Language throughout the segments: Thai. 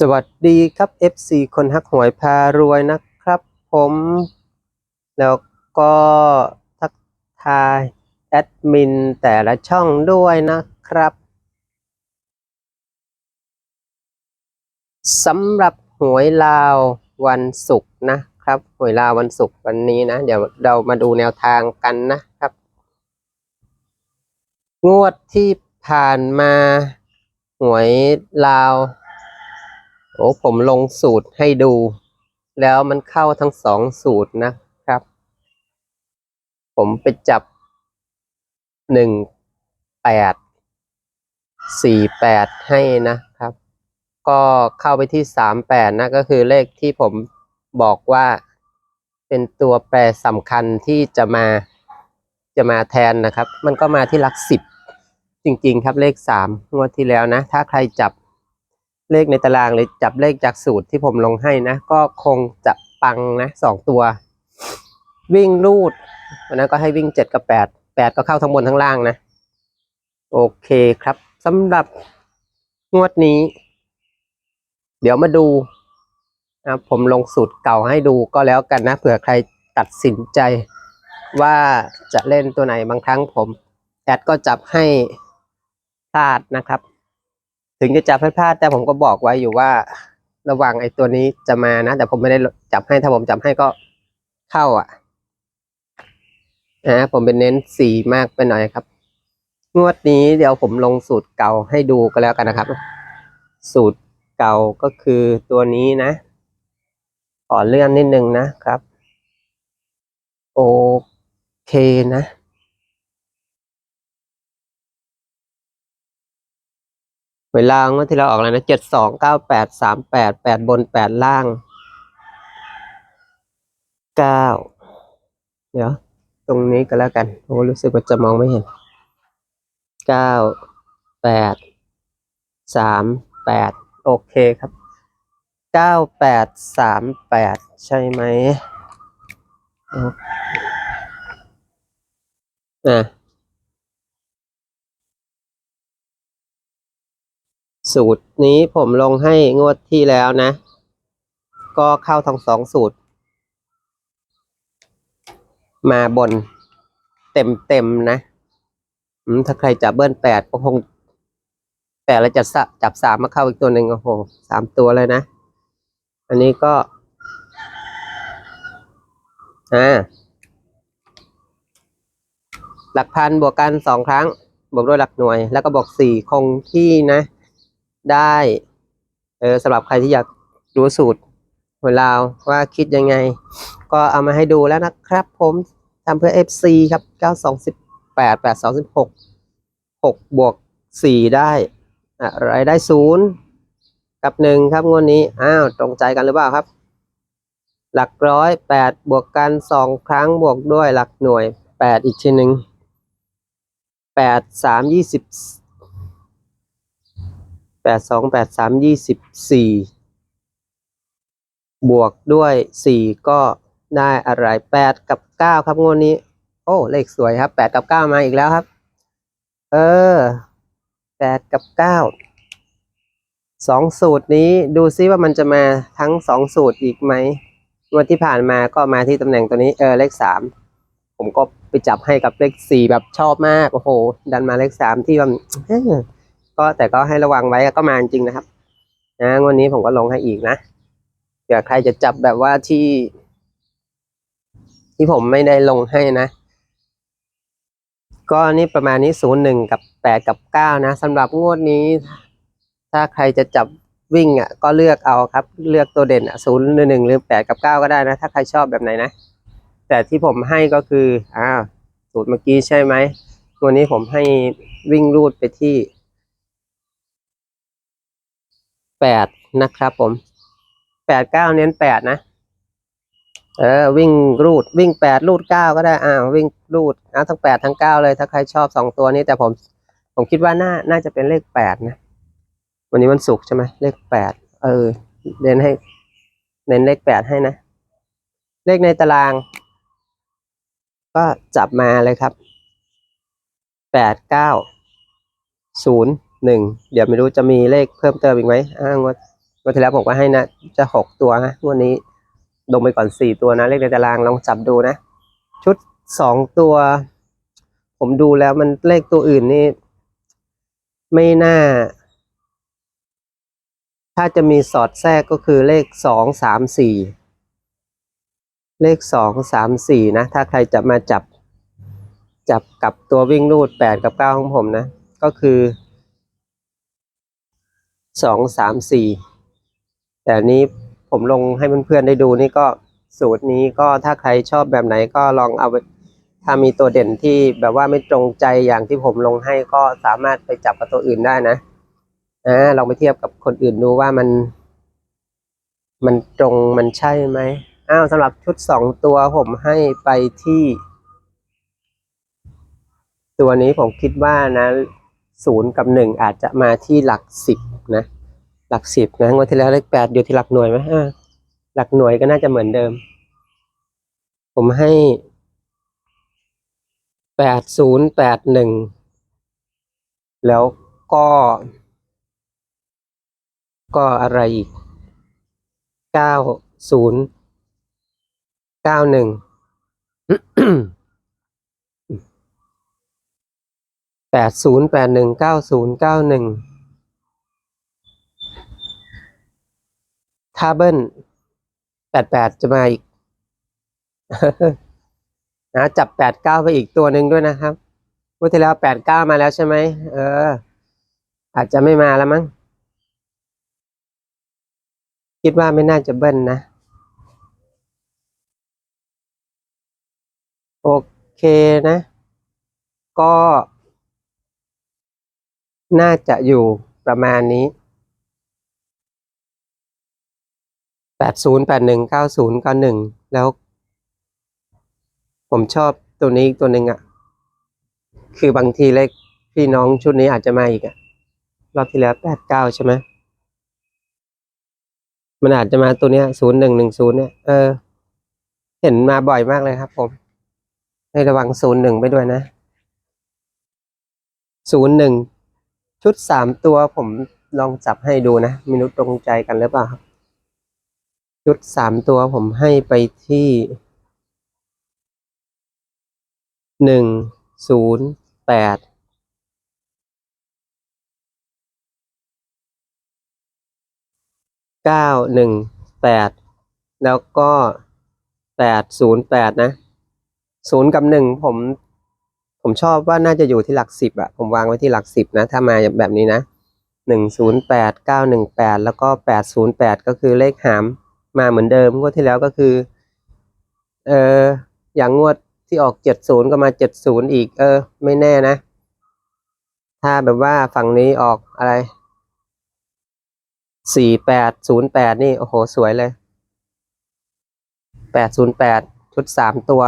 สวัสดีครับ FC คนฮักหวยพารวยนะครับ ผม แล้วก็ทักทายแอดมินแต่ละช่องด้วยนะครับสำหรับหวยลาววันศุกร์นะครับ หวยลาววันศุกร์วันนี้นะ เดี๋ยวเรามาดูแนวทางกันนะครับ งวดที่ผ่านมาหวยลาว โอ้ผมลงสูตรให้ดู แล้วมันเข้าทั้งสองสูตรนะครับ ผมไปจับหนึ่งแปดสี่แปดให้นะครับ ก็เข้าไปที่สามแปดนะก็คือเลขที่ผมบอกว่าเป็นตัวแปรสำคัญที่จะมาจะมาแทนนะครับ มันก็มาที่หลักสิบจริงๆครับเลขสามงวดที่แล้วนะ ถ้าใครจับ เลขในตารางหรือจับเลขจากสูตรที่ผมลงให้นะ ก็คงจะปังนะสองตัว วิ่งลูดวันนั้นก็ให้วิ่งเจ็ดกับแปดแปดก็เข้าทั้งบนทั้งล่างนะ โอเคครับสำหรับงวดนี้ เดี๋ยวมาดูนะผมลงสูตรเก่าให้ดูก็แล้วกันนะเผื่อใครตัดสินใจว่าจะเล่นตัวไหนบางครั้งผม แอดก็จับให้พลาดนะครับ ถึงจะจับพลาดแต่ผมก็บอกไว้อยู่ว่า ระวังไอ้ตัวนี้จะมานะ แต่ผมไม่ได้จับให้ถ้าผมจับให้ก็เข้าอะนะผมเป็นเน้นสีมากไปหน่อยครับ งวดนี้เดี๋ยวผมลงสูตรเก่าให้ดูก็แล้วกันนะครับ สูตรเก่าก็คือตัวนี้นะ ขอเลื่อนนิดนึงนะครับ โอเคนะ เวลางวดที่เราออกแล้วนะเจ็ดสองเก้าแปดสามแปดแปดบนแปดล่างเก้าเดี๋ยว ตรงนี้ก็แล้วกันโอ้รู้สึกว่าจะมองไม่เห็นเก้าแปดสามแปดโอเคครับเก้าแปดสามแปดใช่ไหมอะ สูตรนี้ผมลงให้งวดที่แล้วนะ ก็เข้าทั้งสองสูตร มาบนเต็มเต็มนะถ้าใครจับเบิ้ลแปดก็คงแปดแล้วจะสะจับสามมาเข้าอีกตัวหนึ่งโอ้โหสามตัวเลยนะ อันนี้ก็อ่าหลักพันบวกกันสองครั้ง บวกด้วยหลักหน่วย แล้วก็บวกสี่คงที่นะ ได้เออสำหรับใครที่อยากรู้สูตรเวลาว่าคิดยังไง ก็เอามาให้ดูแล้วนะครับผมทำเพื่อ FC ครับ 9 2 8 826 6บวก4 ได้อะไรได้ศูนย์กับหนึ่งครับงวดนี้ อ้าว ตรงใจกันหรือเปล่าครับ หลักร้อยแปดบวกกันสองครั้งบวกด้วยหลักหน่วยแปดอีกทีหนึ่งแปดสามยี่สิบ แปดสองแปดสามยี่สิบสี่บวกด้วยสี่ก็ได้อะไรแปดกับเก้าครับงวดนี้ โอ้เลขสวยครับแปดกับเก้ามาอีกแล้วครับ เออแปดกับเก้าสองสูตรนี้ดูซิว่ามันจะมาทั้งสองสูตรอีกไหมวันที่ผ่านมาก็มาที่ตำแหน่งตัวนี้เออเลขสามผมก็ไปจับให้กับเลขสี่แบบชอบมาก โอ้โห ดันมาเลขสามที่แบบ ก็แต่ก็ให้ระวังไว้ก็มาจริงนะครับนะงวันนี้ผมก็ลงให้อีกนะเผื่อใครจะจับแบบว่าที่ ที่ผมไม่ได้ลงให้นะ ก็นี่ประมาณนี้ศูนย์หนึ่งกับแปดกับเก้านะสำหรับงวดนี้ ถ้าใครจะจับวิ่งอะก็เลือกเอาครับ เลือกตัวเด่นอะศูนย์หนึ่งหรือแปดกับเก้าก็ได้นะ ถ้าใครชอบแบบไหนนะ แต่ที่ผมให้ก็คืออ้าวสูตรเมื่อกี้ใช่ไหมวันนี้ผมให้วิ่งรูดไปที่ แปดนะครับผมแปดเก้าเน้นแปดนะ เออวิ่งรูดวิ่งแปดรูดเก้าก็ได้อ้าววิ่งรูดเอาทั้งแปดทั้งเก้าเลยถ้าใครชอบสองตัวนี้ แต่ผมผมคิดว่าน่าน่าจะเป็นเลขแปดนะ วันนี้วันศุกใช่ไหมเลขแปดเออเน้นให้เน้นเลขแปดให้นะ เลขในตาราง ก็จับมาเลยครับแปดเก้าศูนย์ หนึ่งเดี๋ยวไม่รู้จะมีเลขเพิ่มเติมอีกไหมอ้างว่าวันที่แล้วผมก็ให้นะจะหกตัวนะวันนี้ลงไปก่อนสี่ตัวนะเลขในตารางลองจับดูนะ ชุดสองตัว ผมดูแล้วมันเลขตัวอื่นนี่ ไม่น่า ถ้าจะมีสอดแทรกก็คือเลขสองสามสี่เลขสองสามสี่นะ ถ้าใครจะมาจับ จับกับตัววิ่งรูดแปดกับเก้าของผมนะ ก็คือ สองสามสี่แต่นนี้ผมลงให้เพื่อนๆได้ดูนี่ก็สูตรนี้ก็ถ้าใครชอบแบบไหนก็ลองเอาไปถ้ามีตัวเด่นที่แบบว่าไม่ตรงใจอย่างที่ผมลงให้ก็สามารถไปจับกับตัวอื่นได้นะอ่าลองไปเทียบกับคนอื่นดูว่ามัน มันตรงมันใช่ไหมอ้าวสำหรับชุดสองตัวผมให้ไปที่ ตัวนี้ผมคิดว่านะศูนย์กับหนึ่งอาจจะมาที่หลักสิบ นะหลักสิบนะงวดที่แล้วเลขแปดอยู่ที่หลักหน่วยไหมอ่าหลักหน่วยก็น่าจะเหมือนเดิม ผมให้แปดศูนย์แปดหนึ่งแล้วก็ ก็อะไรอีกเก้าศูนย์เก้าหนึ่งแปดศูนย์แปดหนึ่งเก้าศูนย์เก้าหนึ่งาเบิ้ลแปดแปดจะมาอีกนะจับแปดเก้าไปอีกตัวหนึ่งด้วยนะครับพูดที่แล้วแปดเก้ามาแล้วใช่ไหมเออ อาจจะไม่มาแล้วมั้งคิดว่าไม่น่าจะเบิ้ลนะ โอเคนะ ก็ น่าจะอยู่ประมาณนี้ แปดศูนย์แปดหนึ่งเก้าศูนย์เก้าหนึ่งแล้ว ผมชอบตัวนี้อีกตัวหนึ่งอะ คือบางทีเลขพี่น้องชุดนี้อาจจะมาอีกอะ รอบที่แล้วแปดเก้าใช่ไหมมันอาจจะมาตัวเนี้ยศูนย์หนึ่งหนึ่งศูนย์เนี่ย เออ เห็นมาบ่อยมากเลยครับผม ให้ระวังศูนย์หนึ่งไปด้วยนะศูนย์หนึ่งชุดสามตัวผมลองจับให้ดูนะไมนุตรงใจกันหรือเปล่าครับ ชุดสามตัวผมให้ไปที่หนึ่งศูนย์แปดเก้าหนึ่งแปดแล้วก็แปดศูนย์แปดนะศูนย์กับหนึ่งผม ผมชอบว่าน่าจะอยู่ที่หลักสิบอะผมวางไว้ที่หลักสิบนะ ถ้ามาแบบนี้นะหนึ่งศูนย์แปดเก้าหนึ่งแปดแล้วก็แปดศูนย์แปดก็คือเลขหาม มาเหมือนเดิมงวดที่แล้วก็คือ เอออย่างงวดที่ออกเจ็ดศูนย์ก็มาเจ็ดศูนย์อีก เออ ไม่แน่นะ ถ้าแบบว่าฝั่งนี้ออกอะไรสี่แปดศูนย์แปดนี่ โอ้โห สวยเลยแปดศูนย์แปดชุดสามตัว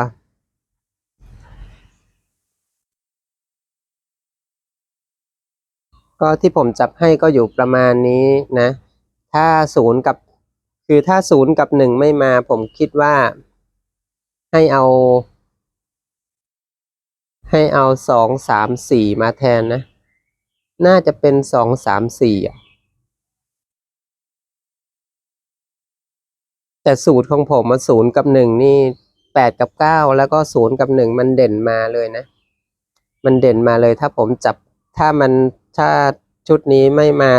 ก็ที่ผมจับให้ก็อยู่ประมาณนี้นะ ถ้าศูนย์กับ คือถ้าศูนย์กับหนึ่งไม่มาผมคิดว่าให้เอา ให้เอาสองสามสี่มาแทนนะ น่าจะเป็นสองสามสี่แต่สูตรของผมมาศูนย์กับหนึ่งนี่แปดกับเก้าแล้วก็ศูนย์กับหนึ่งมันเด่นมาเลยนะ มันเด่นมาเลยถ้าผมจับถ้ามันถ้าชุดนี้ไม่มา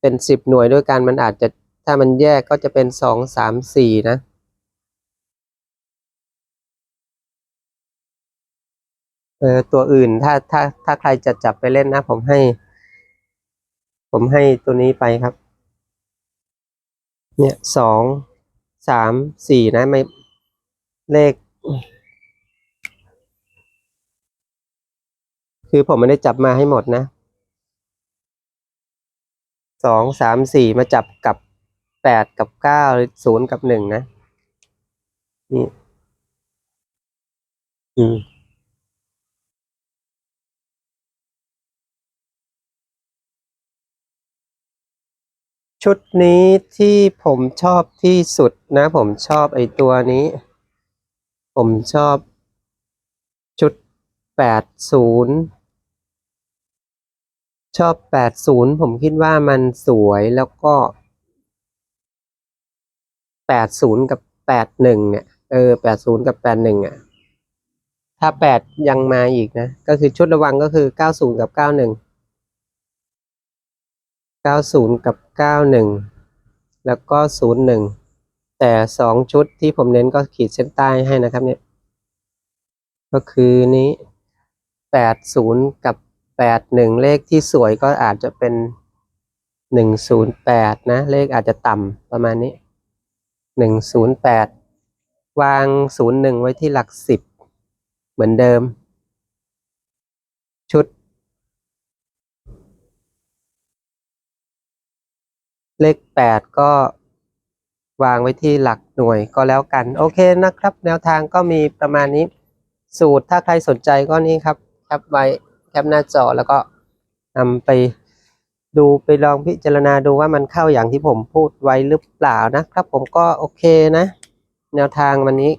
เป็นสิบหน่วยด้วยกันมันอาจจะ ถ้ามันแยกก็จะเป็นสองสามสี่นะเออตัวอื่นถ้าถ้าถ้าใครจะจับไปเล่นนะ ผมให้ ผมให้ตัวนี้ไปครับ เนี่ยสองสามสี่นะไม่เลข คือผมไม่ได้จับมาให้หมดนะสองสามสี่มาจับกับ แปดกับเก้าหรือศูนย์กับหนึ่งนะนี่อืมชุดนี้ที่ผมชอบที่สุดนะ ผมชอบไอ้ตัวนี้ ผมชอบ ชุดแปดศูนย์ชอบแปดศูนย์ผมคิดว่ามันสวยแล้วก็ แปดศูนย์กับแปดหนึ่งเนี่ยเออแปดศูนย์กับแปดหนึ่งอะ ถ้าแปดยังมาอีกนะ ก็คือชุดระวังก็คือเก้าศูนย์กับเก้าหนึ่งเก้าศูนย์กับเก้าหนึ่งแล้วก็ศูนย์หนึ่งแต่สองชุดที่ผมเน้นก็ขีดเส้นใต้ให้นะครับเนี่ย ก็คือนี้แปดศูนย์กับแปดหนึ่งเลขที่สวยก็อาจจะเป็นหนึ่งศูนย์แปดนะ เลขอาจจะต่ำประมาณนี้ หนึ่งศูนย์แปดวางศูนย์หนึ่งไว้ที่หลักสิบเหมือนเดิม ชุด เลขแปดก็วางไว้ที่หลักหน่วยก็แล้วกัน โอเคนะครับ แนวทางก็มีประมาณนี้ สูตรถ้าใครสนใจก็นี่ครับ แคปไว้แคปหน้าจอแล้วก็นำไป ดูไปลองพิจารณาดูว่ามันเข้าอย่างที่ผมพูดไว้หรือเปล่านะครับ ผมก็โอเคนะ แนวทางวันนี้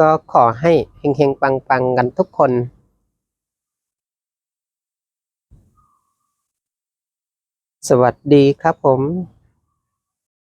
ก็ขอให้เฮงๆ ปังๆ กันทุกคนสวัสดีครับผม